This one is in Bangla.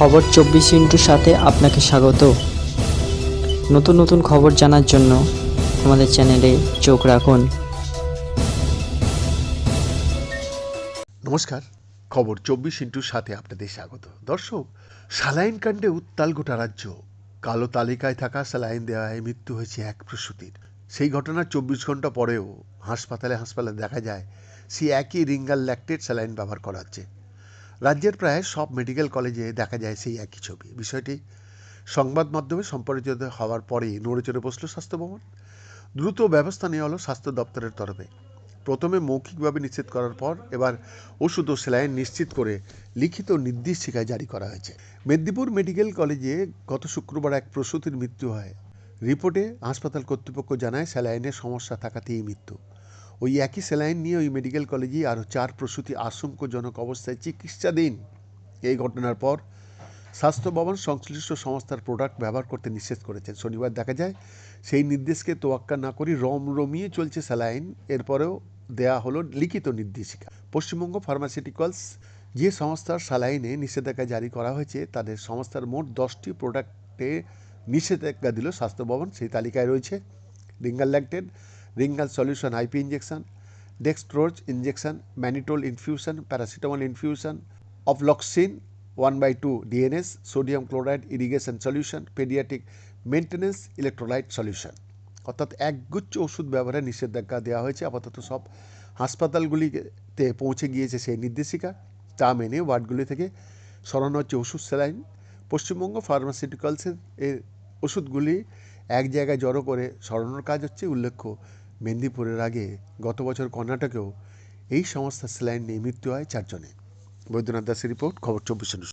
খবর চব্বিশ ইন্টুর সাথে আপনাকে স্বাগত। নতুন নতুন খবর জানার জন্য আমাদের চ্যানেলে চোখ রাখুন। নমস্কার, খবর চব্বিশ ইন্টুর সাথে আপনাদের স্বাগত। দর্শক, স্যালাইন কাণ্ডে উত্তাল গোটা রাজ্য। কালো তালিকায় থাকা স্যালাইন দেওয়ায় মৃত্যু হয়েছে এক প্রসূতির। সেই ঘটনার চব্বিশ ঘণ্টা পরেও হাসপাতালে হাসপাতালে দেখা যায়, সেই একই রিঙ্গাল ল্যাকটেড স্যালাইন ব্যবহার করা হচ্ছে। রাজ্যের প্রায় সব মেডিকেল কলেজে দেখা যায় সেই একই ছবি। বিষয়টি সংবাদ মাধ্যমে সম্পরিচিত হওয়ার পরেই নড়ে চড়ে বসল স্বাস্থ্য ভবন। দ্রুত ব্যবস্থা নেওয়া হলো স্বাস্থ্য দপ্তরের তরফে। প্রথমে মৌখিকভাবে নিশ্চিত করার পর এবার ওষুধ ও সেলাইন নিশ্চিত করে লিখিত নির্দেশিকায় জারি করা হয়েছে। মেদিনীপুর মেডিকেল কলেজে গত শুক্রবার এক প্রসূতির মৃত্যু হয়। রিপোর্টে হাসপাতাল কর্তৃপক্ষ জানায় স্যালাইনের সমস্যা থাকাতেই মৃত্যু। ওই একই স্যালাইন নিয়ে ওই মেডিকেল কলেজেই আরও চার প্রসূতি আশঙ্কজনক অবস্থায় চিকিৎসাধীন। এই ঘটনার পর স্বাস্থ্য ভবন সংশ্লিষ্ট সংস্থার প্রোডাক্ট ব্যবহার করতে নিষেধ করেছেন। শনিবার দেখা যায়, সেই নির্দেশকে তোয়াক্কা না করে রম রমিয়ে চলছে স্যালাইন। এরপরেও দেয়া হলো লিখিত নির্দেশিকা। পশ্চিমবঙ্গ ফার্মাসিউটিক্যালস, যে সংস্থার স্যালাইনে নিষেধাজ্ঞা জারি করা হয়েছে, তাদের সংস্থার মোট দশটি প্রোডাক্টে নিষেধাজ্ঞা দিল স্বাস্থ্য ভবন সেই তালিকায় রয়েছে Ringer lactated Ringer solution IP injection dextrose injection mannitol infusion paracetamol infusion ofloxacin one by two DNS sodium chloride irrigation solution paediatric maintenance electrolyte solution অর্থাৎ একগুচ্ছ ওষুধ ব্যবহারে নিষেধাজ্ঞা দেওয়া হয়েছে। আপাতত সব হাসপাতালগুলিতে পৌঁছে গিয়েছে সেই নির্দেশিকা। তা মেনে ওয়ার্ডগুলি থেকে সরানো হচ্ছে ওষুধ স্যালাইন। পশ্চিমবঙ্গ ফার্মাসিউটিক্যালসের এর ওষুধগুলি এক জায়গায় জড়ো করে সরানোর কাজ হচ্ছে। উল্লেখ্য মেদিনীপুরের আগে গত বছর কর্ণাটকেও এই সংস্থার স্যালাইন নিয়ে মৃত্যু হয় চারজনে বৈদ্যনাথ দাসের রিপোর্ট, খবর চব্বিশ